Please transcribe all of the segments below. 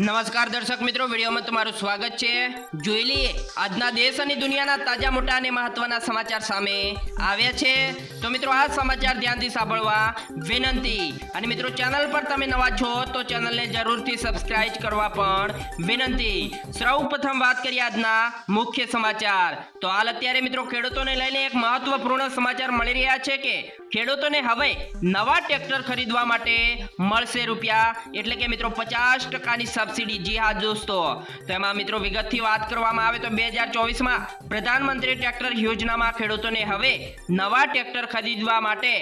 નમસ્કાર દર્શક મિત્રો, વિડીયોમાં તમારું સ્વાગત છે. જોઈ લઈએ, આજના દેશ અને દુનિયાના તાજા મોટા અને મહત્વના સમાચાર સામે આવ્યા છે. તો મિત્રો, આ સમાચાર ધ્યાનથી સાંભળવા વિનંતી. અને મિત્રો, ચેનલ પર તમે નવા છો, તો ચેનલને જરૂરથી સબસ્ક્રાઇબ કરવા પણ વિનંતી. સૌ પ્રથમ વાત કરીએ આજના મુખ્ય સમાચાર. તો હાલ અત્યારે મિત્રો, ખેડૂતોને લઈને એક મહત્વપૂર્ણ સમાચાર મળી રહ્યા છે કે, ખેડૂતોને હવે નવા ટ્રેક્ટર ખરીદવા માટે મળશે રૂપિયા. એટલે કે મિત્રો, પચાસ ટકાની સબસિડી જી હા, દોસ્તો. તેમાં મિત્રો વિગતથી વાત કરવામાં આવે તો બે હજાર ચોવીસમાં પ્રધાનમંત્રી ટ્રેક્ટર યોજનામાં ખેડૂતોને હવે નવા ટ્રેક્ટર ખરીદવા માટે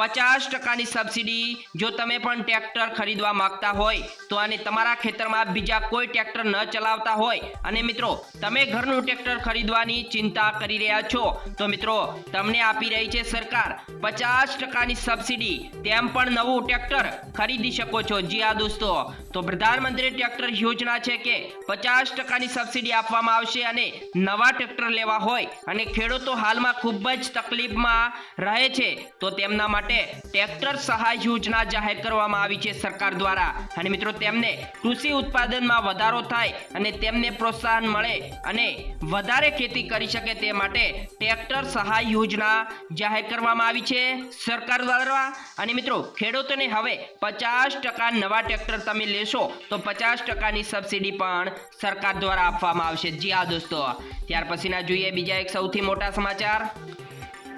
પચાસ ટકાની સબસિડી જો તમે પણ ટ્રેક્ટર ખરીદવા માંગતા હોય, તો અને તમારા ખેતરમાં બીજા કોઈ ટ્રેક્ટર ન ચલાવતા હોય. અને મિત્રો, તમે ઘરનું ટ્રેક્ટર ખરીદવાની ચિંતા કરી રહ્યા છો, તો મિત્રો, તમને આપી રહી છે સરકાર પચાસ ટકાની સબસિડી. તેમ પણ નવું ટ્રેક્ટર ખરીદી શકો છો. જી હા, દોસ્તો. તો પ્રધાનમંત્રી ટ્રેક્ટર યોજના છે કે પચાસ ટકાની સબસિડી આપવામાં આવશે અને નવા ટ્રેક્ટર લેવા હોય. અને ખેડૂતો હાલમાં ખૂબ જ તકલીફમાં રહે છે. તો તેમના માટે ટ્રેક્ટર સહાય યોજના જાહેર કરવામાં આવી છે સરકાર દ્વારા. અને મિત્રો, તેમને કૃષિ ઉત્પાદનમાં વધારો થાય અને તેમને પ્રોત્સાહન મળે અને વધારે ખેતી કરી શકે તે માટે ટ્રેક્ટર સહાય યોજના જાહેર કરવામાં આવી છે સરકાર દ્વારા. અને મિત્રો, ખેડૂતોને હવે પચાસ ટકા નવા ટ્રેક્ટર તમે લેશો તો પચાસ ટકાની સબસિડી પણ સરકાર દ્વારા આપવામાં આવશે. જી હા દોસ્તો. ત્યાર પછીના જોઈએ બીજા એક સૌથી મોટા સમાચાર.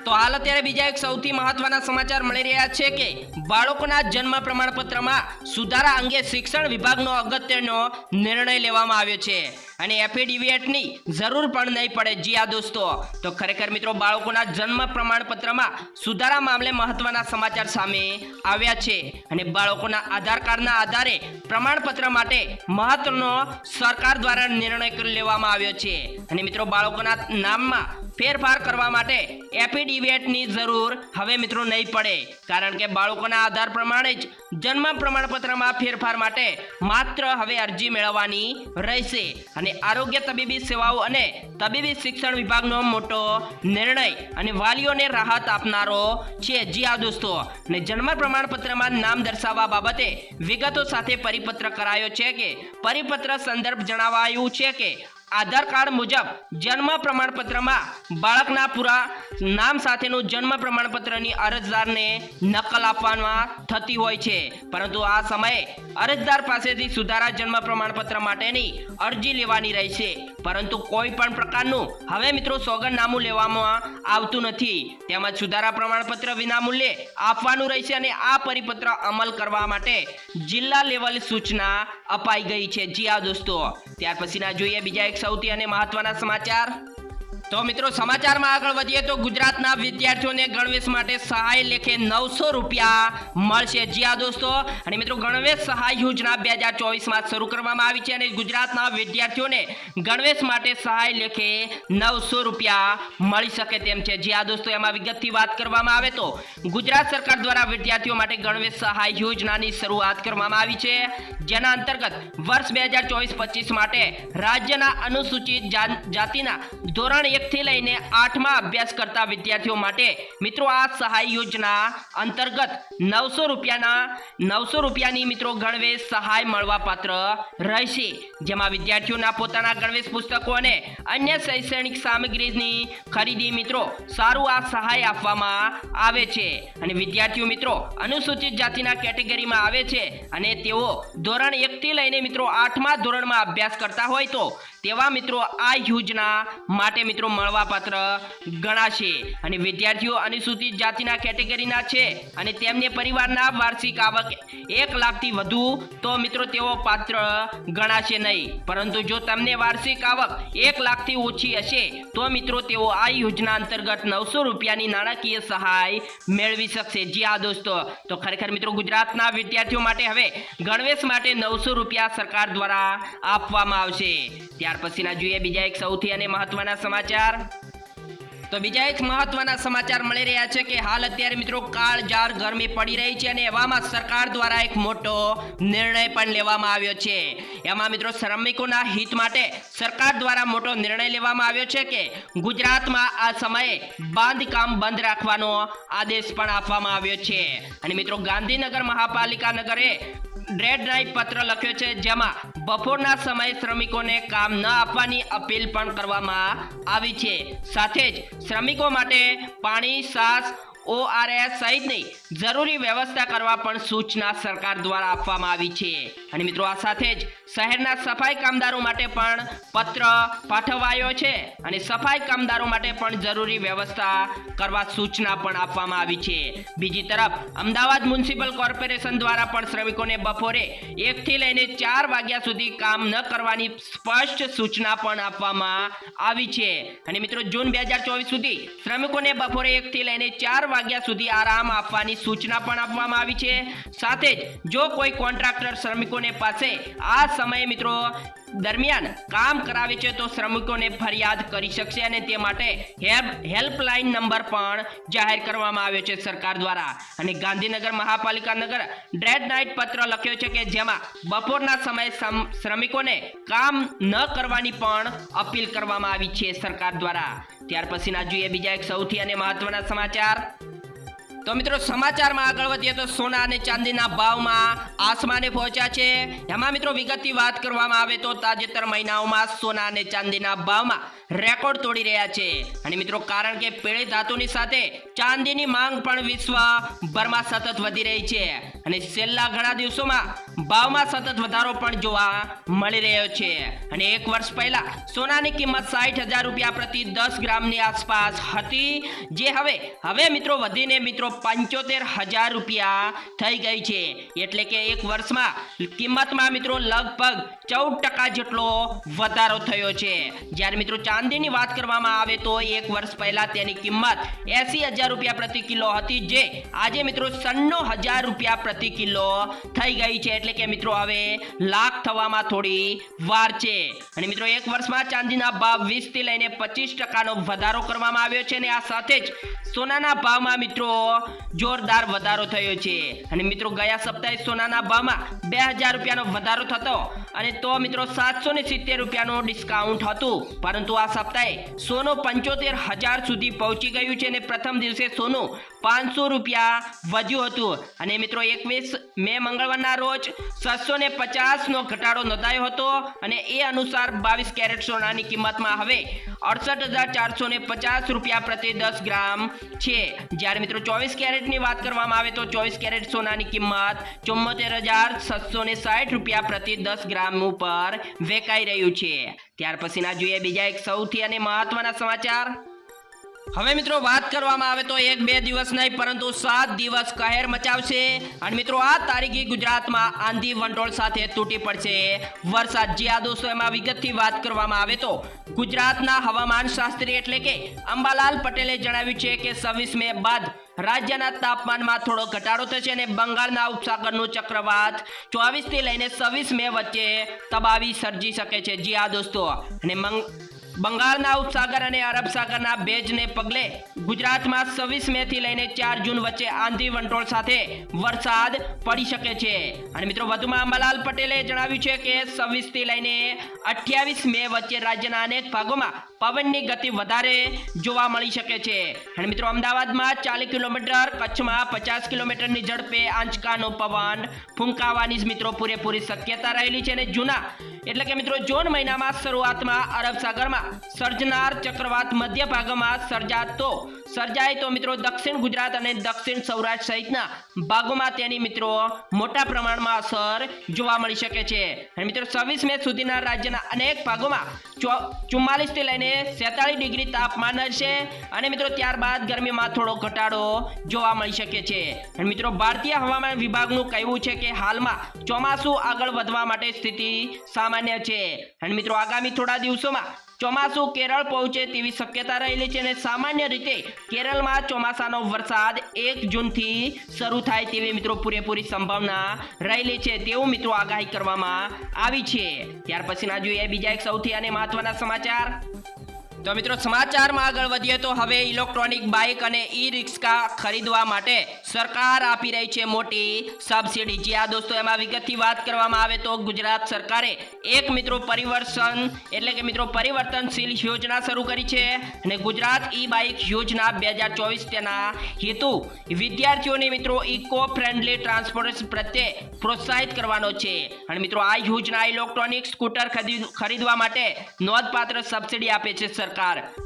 તો હાલ અત્યારે બીજા એક સૌથી મહત્વના સમાચાર મળી રહ્યા છે કે બાળકોના જન્મ પ્રમાણપત્રમાં સુધારા અંગે શિક્ષણ વિભાગનો અગત્યનો નિર્ણય લેવામાં આવ્યો છે અને એફિડેવિટની જરૂર પણ નહીં પડે. જી આ દોસ્તો, તો ખરેખર મિત્રો બાળકોના જન્મ પ્રમાણપત્રમાં સુધારા મામલે મહત્વના સમાચાર સામે આવ્યા છે અને બાળકોના આધાર કાર્ડના આધારે પ્રમાણપત્ર માટે મહત્વનો સરકાર દ્વારા નિર્ણય લેવામાં આવ્યો છે. અને મિત્રો, બાળકોના નામમાં ફેરફાર કરવા માટે એફિડેવિટની જરૂર હવે મિત્રો નહીં પડે. કારણ કે બાળકોના આધાર પ્રમાણે જ જન્મ પ્રમાણપત્રમાં ફેરફાર માટે માત્ર હવે અરજી મેળવવાની રહેશે. અને આરોગ્ય તબીબી સેવાઓ અને તબીબી શિક્ષણ વિભાગનો મોટો નિર્ણય અને વાલીઓને રાહત આપનારો છે. જી આ દોસ્તો. અને જન્મ પ્રમાણપત્રમાં નામ દર્શાવવા બાબતે વિગતો સાથે પરિપત્ર કરાયો છે કે પરિપત્ર સંદર્ભ જણાવાયું છે કે આધાર કાર્ડ મુજબ જન્મ પ્રમાણપત્રમાં બાળકના પૂરા નામ સાથેનું જન્મ પ્રમાણપત્રની અરજદારને નકલ આપવામાં થતી હોય છે. પરંતુ આ સમયે અરજદાર પાસેથી સુધારા જન્મ પ્રમાણપત્ર માટેની અરજી લેવાની રહેશે પરંતુ કોઈ પણ પ્રકારનું હવે મિત્રો સોગંદનામું લેવામાં આવતું નથી. તેમજ સુધારા પ્રમાણપત્ર વિનામૂલ્યે આપવાનું રહેશે અને આ પરિપત્ર અમલ કરવા માટે જિલ્લા લેવલ સૂચના અપાઈ ગઈ છે. જી આ દોસ્તો, ત્યાર પછીના જોઈએ બીજા એક સૌથી અને મહત્વના સમાચાર. તો મિત્રો સમાચારમાં આગળ વધીએ તો ગુજરાતના વિદ્યાર્થીઓને ગણવેશ માટે સહાય લેખે નવસો રૂપિયા મળશે. જી આ દોસ્તો, અને મિત્રો ગણવેશ સહાય યોજના બે હજાર ચોવીસમાં શરૂ કરવામાં આવી છે અને ગુજરાતના વિદ્યાર્થીઓને ગણવેશ માટે સહાય લેખે નવસો રૂપિયા મળી શકે તેમ છે. જી આ દોસ્તો, એમાં વિગતથી વાત કરવામાં આવે તો ગુજરાત સરકાર દ્વારા વિદ્યાર્થીઓ માટે ગણવેશ સહાય યોજનાની શરૂઆત કરવામાં આવી છે. જેના અંતર્ગત વર્ષ બે હજાર ચોવીસ પચીસ માટે રાજ્યના અનુસૂચિત જાતિના ધોરણ એક થી લઈને આઠમાં અભ્યાસ કરતા વિદ્યાર્થીઓ માટે મિત્રો આ સહાય યોજના અંતર્ગત નવસો રૂપિયાના નવસો રૂપિયાની મિત્રો ગણવેશ સહાય મળવાપાત્ર રહેશે. જેમાં વિદ્યાર્થીઓના પોતાના ગણવેશ પુસ્તકો અને અન્ય શૈક્ષણિક સામગ્રીની ખરીદી મિત્રો સારું આ સહાય આપવામાં આવે છે. અને વિદ્યાર્થીઓ મિત્રો અનુસૂચિત જાતિના કેટેગરીમાં આવે છે અને તેઓ ધોરણ એક થી લઈને મિત્રો આઠમા ધોરણમાં અભ્યાસ કરતા હોય તો તેવા મિત્રો આ યોજના માટે મિત્રો મળવાપાત્ર ગણાશે અને વિદ્યાર્થીઓ અનુસૂચિત જાતિના કેટેગરીના છે. અને તેમને પરિવારના વાર્ષિક આવક એક લાખથી વધુ, તો મિત્રો તેઓ પાત્ર ગણાશે નહીં. પરંતુ જો તમને વાર્ષિક આવક એક લાખથી ઓછી હશે, તો મિત્રો તેઓ આ યોજના અંતર્ગત નવસો રૂપિયાની નાણાકીય સહાય મેળવી શકશે. જી આ દોસ્તો. તો ખરેખર મિત્રો ગુજરાતના વિદ્યાર્થીઓ માટે હવે ગણવેશ માટે નવસો રૂપિયા સરકાર દ્વારા આપવામાં આવશે. ત્યાર પછીના જોઈએ બીજા એક સૌથી અને મહત્વના સમાચાર તો બીજા એક મહત્વના સમાચાર મળી રહ્યા છે કે હાલ અત્યારે મિત્રો કાળજાર ગરમી પડી રહી છે અને એવામાં સરકાર દ્વારા એક મોટો નિર્ણય પણ લેવામાં આવ્યો છે. એમાં મિત્રો શ્રમિકોના હિત માટે સરકાર દ્વારા મોટો નિર્ણય લેવામાં આવ્યો છે કે ગુજરાતમાં આ સમયે બાંધકામ બંધ રાખવાનો આદેશ પણ આપવામાં આવ્યો છે. અને મિત્રો ગાંધીનગર મહાપાલિકા નગરે રેડ ડ્રાઈવ પત્ર લખ્યો છે, જેમાં બપોરના સમયે શ્રમિકોને કામ ન આપવાની અપીલ પણ કરવામાં આવી છે. સાથે જ શ્રમિકો માટે પાણી, સાસ ઓઆરએસ સહિતની જરૂરી વ્યવસ્થા કરવા પણ સૂચના સરકાર દ્વારા આપવામાં આવી છે. અને મિત્રો, આ સાથે જ શહેરના સફાઈ કામદારો માટે પણ પત્ર પાઠવાયો છે અને સફાઈ કામદારો માટે પણ જરૂરી વ્યવસ્થા કરવા સૂચના પણ આપવામાં આવી છે. બીજી તરફ, અમદાવાદ મ્યુનિસિપલ કોર્પોરેશન દ્વારા પણ શ્રમિકોને બપોરે એકથી લઈને ચાર વાગ્યા સુધી કામ ન કરવાની સ્પષ્ટ સૂચના પણ આપવામાં આવી છે. અને મિત્રો, જૂન બે હજાર ચોવીસ સુધી શ્રમિકોને બપોરે એકથી લઈને ચાર વાગ્યા સુધી આરામ આપવાની સૂચના પણ આપવામાં આવી છે. સાથે જ જો કોઈ કોન્ટ્રાક્ટર શ્રમિકોને પાસે આ સમયે મિત્રો દરમિયાન કામ કરાવે છે તો શ્રમિકોને ફરિયાદ કરી શકશે અને તે માટે હેલ્પલાઇન નંબર પણ જાહેર કરવામાં આવ્યો છે સરકાર દ્વારા. અને ગાંધીનગર મહાપાલિકા નગર ડ્રેડ નાઇટ પત્ર લખ્યો છે કે જેમાં બપોરના સમયે સમ- શ્રમિકોને કામ ન કરવાની પણ અપીલ કરવામાં આવી છે સરકાર દ્વારા. ત્યાર પછીના જોઈએ બીજા એક સૌથી અને મહત્વના સમાચાર. તો મિત્રો સમાચારમાં આગળ વધીએ તો સોના અને ચાંદીના ભાવમાં આસમાને પહોંચ્યા છે. એમાં મિત્રો વિગતની વાત કરવામાં આવે તો તાજેતર મહિનાઓમાં સોના અને ચાંદીના ભાવમાં રેકોર્ડ તોડી રહ્યા છે. અને મિત્રો કારણ કે પીળી ધાતુની સાથે ચાંદીની માંગ પણ વિશ્વભરમાં સતત વધી રહી છે. અને છેલ્લા ઘણા દિવસોમાં ભાવમાં સતત વધારો પણ જોવા મળી રહ્યો છે. અને એક વર્ષ પહેલા સોનાની કિંમત સાઠ હજાર રૂપિયા પ્રતિ દસ ગ્રામની આસપાસ હતી. જે હવે હવે મિત્રો વધીને મિત્રો પંચોતેર હજાર રૂપિયા થઈ ગઈ છે. એટલે કે એક વર્ષમાં કિંમતમાં મિત્રો લગભગ ચૌદ ટકા જેટલો વધારો થયો છે. જ્યારે મિત્રો ચાંદીની વાત કરવામાં આવે તો એક વર્ષ પહેલા તેની કિંમત એસી હજાર રૂપિયા પ્રતિ કિલો હતી જે આજે મિત્રો સન્નો હજાર રૂપિયા પ્રતિ કિલો થઈ ગઈ છે. એટલે કે મિત્રો હવે લાખ થવામાં થોડી વાર છે. અને મિત્રો એક વર્ષમાં ચાંદીના ભાવ વીસથી લઈને પચીસ ટકાનો વધારો કરવામાં આવ્યો છે. અને આ સાથે જ સોનાના ભાવમાં મિત્રો જોરદાર વધારો થયો છે. અને મિત્રો, ગયા સપ્તાહે સોનાના ભાવમાં બે હજાર રૂપિયાનો વધારો થતો. અને તો મિત્રો, સાતસો ને સિત્તેર રૂપિયાનો ડિસ્કાઉન્ટ હતું. પરંતુ આ સપ્તાહે સોનું પંચોતેર હજાર સુધી પહોંચી ગયું છે અને પ્રથમ દિવસે સોનું પાંચસો રૂપિયા વધ્યું હતું. અને મિત્રો એકવીસ મે મંગળવારના રોજ છસો ને પચાસનો ઘટાડો નોંધાયો હતો. અને એ અનુસાર બાવીસ કેરેટ સોનાની કિંમતમાં હવે અડસઠ હજાર ચારસો ને પચાસ રૂપિયા પ્રતિ દસ ગ્રામ છે. જ્યારે મિત્રો, ચોવીસ કેરેટની વાત કરવામાં આવે તો ચોવીસ કેરેટ સોનાની કિંમત ચુમ્મોતેર હજાર છસો ને સાઠ રૂપિયા પ્રતિ દસ ગ્રામ ઉપર વેચાઈ રહ્યું છે. ત્યાર પછીના જોઈએ બીજા એક સૌથી અને મહત્વના સમાચાર. હવે મિત્રો વાત કરવામાં આવે તો એક બે દિવસ નહીં, પરંતુ સાત દિવસ કહેર મચાવશે. અને મિત્રો આ તારીખે ગુજરાતમાં આંધી વંટોળ સાથે તૂટી પડશે. વરસાદ જે આ દોસ્તો એમાં વિગતથી વાત કરવામાં આવે તો ગુજરાતના હવામાન શાસ્ત્રી એટલે કે અંબાલાલ પટેલે જણાવ્યું છે કે છવ્વીસ મે બાદ રાજ્યના તાપમાનમાં થોડો ઘટાડો થશે અને બંગાળના ઉપસાગરનું ચક્રવાત ચોવીસથી લઈને છવ્વીસ મે વચ્ચે તબાવી સર્જી શકે છે. જી આ દોસ્તો. અને બંગાળના ઉપસાગર અને અરબ સાગરના ભેજને પગલે ગુજરાતમાં છવ્વીસ મે થી લઈને ચાર જૂન વચ્ચે આંધી વંટોળ સાથે વરસાદ પડી શકે છે. અને મિત્રો, વધુમાં અંબાલાલ પટેલે જણાવ્યું છે કે છવ્વીસથી લઈને અઠ્યાવીસ મે વચ્ચે રાજ્યના અનેક ભાગોમાં પવનની ગતિ વધારે જોવા મળી શકે છે. અને મિત્રો, અમદાવાદમાં ચાલીસ કિલોમીટર, કચ્છમાં પચાસ કિલોમીટરની ઝડપે આંચકાનો પવન ફૂંકાવાની જ મિત્રો પૂરેપૂરી શક્યતા રહેલી છે. અને જૂના, એટલે કે મિત્રો, જૂન મહિનામાં શરૂઆતમાં અરબ સાગરમાં સર્જનાર ચક્રવાત મધ્ય ભાગમાં સર્જાતો. સર્જાય તો મિત્રો દક્ષિણ ગુજરાત અને દક્ષિણ સૌરાષ્ટ્ર સહિતના ભાગોમાં તેની મિત્રો મોટા પ્રમાણમાં અસર જોવા મળી શકે છે. અને મિત્રો છવ્વીસ મે સુધીના રાજ્યના અનેક ભાગોમાં ચુમ્માલીસથી લઈને સેતાળીસ ડિગ્રી તાપમાન હશે. અને મિત્રો ત્યારબાદ ગરમીમાં થોડો ઘટાડો જોવા મળી શકે છે. અને મિત્રો ભારતીય હવામાન વિભાગનું કહેવું છે કે હાલમાં ચોમાસું આગળ વધવા માટે સ્થિતિ સામાન્ય છે. અને મિત્રો આગામી થોડા દિવસોમાં ચોમાસું કેરળ પહોંચે તેવી શક્યતા રહેલી છે અને સામાન્ય રીતે કેરળમાં ચોમાસાનો વરસાદ એક જૂનથી શરૂ થાય તેવી મિત્રો પૂરેપૂરી સંભાવના રહેલી છે. તેવું મિત્રો આગાહી કરવામાં આવી છે. ત્યાર પછીના જોઈએ બીજા એક સૌથી અને મહત્વના સમાચાર. તો મિત્રો સમાચારમાં આગળ વધીએ તો હવે ઇલેક્ટ્રોનિક બાઇક અને ઈ રિક્ષા ખરીદવા માટે સરકાર આપી રહી છે મોટી સબસિડી જી આ દોસ્તો, એમાં વિગતથી વાત કરવામાં આવે તો ગુજરાત સરકારે એક મિત્રો પરિવર્તન, એટલે કે મિત્રો પરિવર્તનશીલ યોજના શરૂ કરી છે અને ગુજરાત ઈ બાઇક યોજના બે હજાર ચોવીસ તેના હેતુ વિદ્યાર્થીઓને મિત્રો ઇકો ફ્રેન્ડલી ટ્રાન્સપોર્ટેશન પ્રત્યે પ્રોત્સાહિત કરવાનો છે. અને મિત્રો આ યોજના ઇલેક્ટ્રોનિક સ્કૂટર ખરીદ- ખરીદવા માટે નોંધપાત્ર સબસિડી આપે છે સરકાર.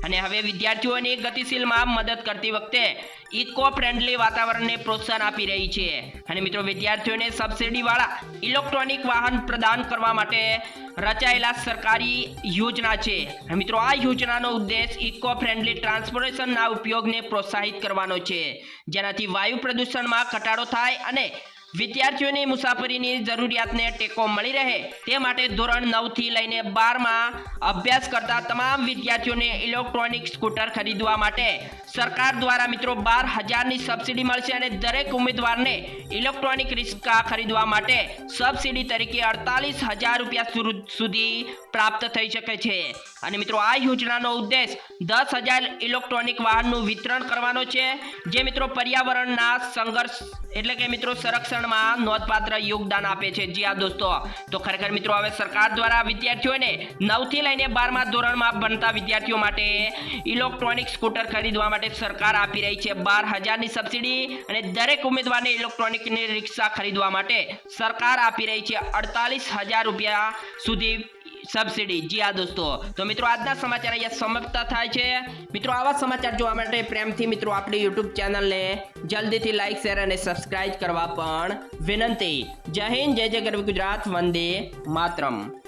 અને હવે વિદ્યાર્થીઓની ગતિશીલમાં મદદ કરતી વખતે ઇકો ફ્રેન્ડલી વાતાવરણને પ્રોત્સાહન આપી રહી છે. અને મિત્રો, વિદ્યાર્થીઓને સબસિડીવાળા ઇલેક્ટ્રોનિક વાહન પ્રદાન કરવા માટે રચાયેલા સરકારી યોજના છે. મિત્રો, આ યોજનાનો ઉદ્દેશ ઇકો ફ્રેન્ડલી ટ્રાન્સપોર્ટેશનના ઉપયોગને પ્રોત્સાહિત કરવાનો છે. જેનાથી વાયુ પ્રદૂષણમાં ઘટાડો થાય અને વિદ્યાર્થીઓની મુસાફરીની જરૂરિયાતને ટેકો મળી રહે તે માટે ધોરણ નવથી લઈને બારમાં અભ્યાસ કરતા તમામ વિદ્યાર્થીઓને ઇલેક્ટ્રોનિક સ્કૂટર ખરીદવા માટે સરકાર દ્વારા મિત્રો બાર હજારની સબસિડી મળશે અને દરેક ઉમેદવારને ઇલેક્ટ્રોનિક રિક્ષા ખરીદવા માટે સબસિડી તરીકે અડતાલીસ હજાર રૂપિયા સુધી પ્રાપ્ત થઈ શકે છે. અને મિત્રો આ યોજનાનો ઉદ્દેશ દસ હજાર ઇલેક્ટ્રોનિક વાહનનું વિતરણ કરવાનો છે. જે મિત્રો પર્યાવરણના સંઘર્ષ એટલે કે મિત્રો સંરક્ષણમાં નોંધપાત્ર યોગદાન આપે છે. જી આ દોસ્તો. તો ખરેખર મિત્રો, હવે સરકાર દ્વારા વિદ્યાર્થીઓને નવથી લઈને બારમા ધોરણમાં ભણતા વિદ્યાર્થીઓ માટે ઇલેક્ટ્રોનિક સ્કૂટર ખરીદવા માટે સરકાર આપી રહી છે. બાર હજારની સબસિડી અને દરેક ઉમેદવારને ઇલેક્ટ્રોનિકની રિક્ષા ખરીદવા માટે સરકાર આપી રહી છે. અડતાલીસ હજાર રૂપિયા સુધી સબસિડી જી આ દોસ્તો. તો મિત્રો આજના સમાચાર અહીંયા સમાપ્ત થાય છે. મિત્રો આવા સમાચાર જોવા માટે પ્રેમથી મિત્રો આપણી યુટ્યુબ ચેનલને જલ્દીથી લાઈક શેર અને સબસ્ક્રાઇબ કરવા પણ વિનંતી. જય હિન્દ, જય જય ગરવી ગુજરાત, વંદે માતરમ.